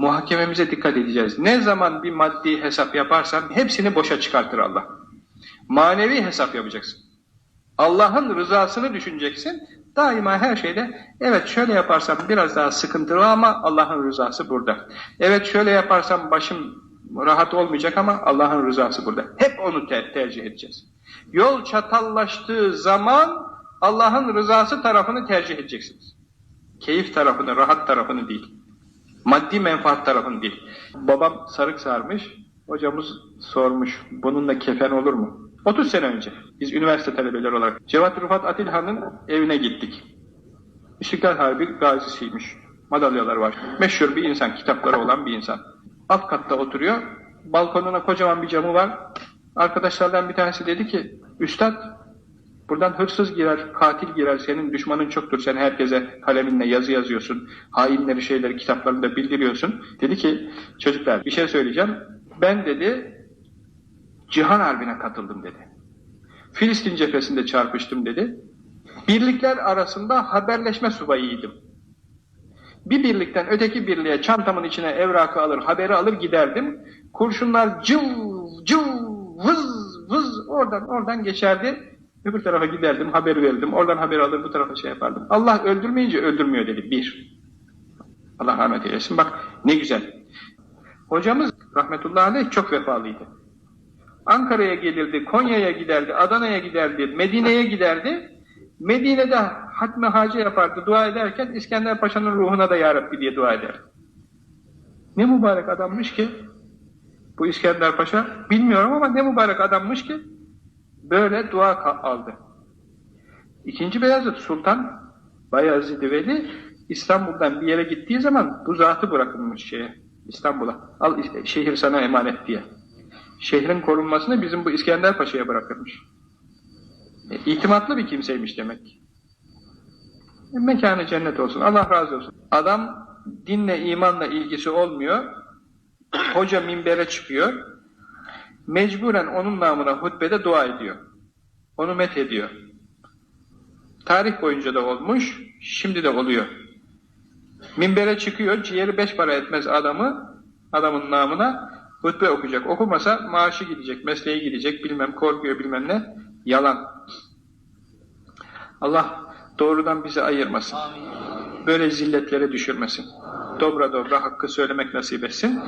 muhakememize dikkat edeceğiz. Ne zaman bir maddi hesap yaparsan hepsini boşa çıkartır Allah. Manevi hesap yapacaksın. Allah'ın rızasını düşüneceksin. Daima her şeyde evet şöyle yaparsam biraz daha sıkıntılı ama Allah'ın rızası burada. Evet şöyle yaparsam başım rahat olmayacak ama Allah'ın rızası burada. Hep onu te tercih edeceğiz. Yol çatallaştığı zaman Allah'ın rızası tarafını tercih edeceksiniz. Keyif tarafını, rahat tarafını değil. Maddi menfaat tarafını değil. Babam sarık sarmış, hocamız sormuş, bununla kefen olur mu? 30 sene önce, biz üniversite talebeleri olarak Cevat Rıfat Atilhan'ın evine gittik. İstiklal Harbi gazisiymiş, madalyalar var. Meşhur bir insan, kitapları olan bir insan. Alt katta oturuyor, balkonuna kocaman bir camı var. Arkadaşlardan bir tanesi dedi ki, Üstad, Buradan hırsız girer, katil girer, senin düşmanın çoktur, sen herkese kaleminle yazı yazıyorsun, hainleri şeyleri kitaplarında bildiriyorsun. Dedi ki, çocuklar bir şey söyleyeceğim, ben dedi, Cihan Harbi'ne katıldım dedi. Filistin cephesinde çarpıştım dedi. Birlikler arasında haberleşme subayıydım. Bir birlikten öteki birliğe çantamın içine evrakı alır, haberi alır giderdim. Kurşunlar cıv cıv vız vız oradan oradan geçerdi. Öbür tarafa giderdim, haber verirdim. Oradan haber alır, bu tarafa şey yapardım. Allah öldürmeyince öldürmüyor dedi. Bir. Allah rahmet eylesin. Bak ne güzel. Hocamız rahmetullahi aleyh çok vefalıydı. Ankara'ya gelirdi, Konya'ya giderdi, Adana'ya giderdi, Medine'ye giderdi. Medine'de hatme hacı yapardı, dua ederken İskender Paşa'nın ruhuna da Ya Rabbi diye dua eder. Ne mübarek adammış ki bu İskender Paşa, bilmiyorum ama ne mübarek adammış ki böyle dua aldı. İkinci Beyazıt Sultan Bayezid Veli İstanbul'dan bir yere gittiği zaman bu zatı bırakılmış şeye İstanbul'a. Al şehir sana emanet diye. Şehrin korunmasını bizim bu İskender Paşa'ya bırakılmış. E, itimatlı bir kimseymiş demek. E, mekanı cennet olsun. Allah razı olsun. Adam dinle imanla ilgisi olmuyor. Hoca minbere çıkıyor. Mecburen onun namına hutbede dua ediyor. Onu met ediyor. Tarih boyunca da olmuş, şimdi de oluyor. Minbere çıkıyor, ciğeri beş para etmez adamı, adamın namına hutbe okuyacak. Okumasa maaşı gidecek, mesleği gidecek, bilmem korkuyor bilmem ne. Yalan. Allah doğrudan bizi ayırmasın. Böyle zilletlere düşürmesin. Dobra dobra hakkı söylemek nasip etsin.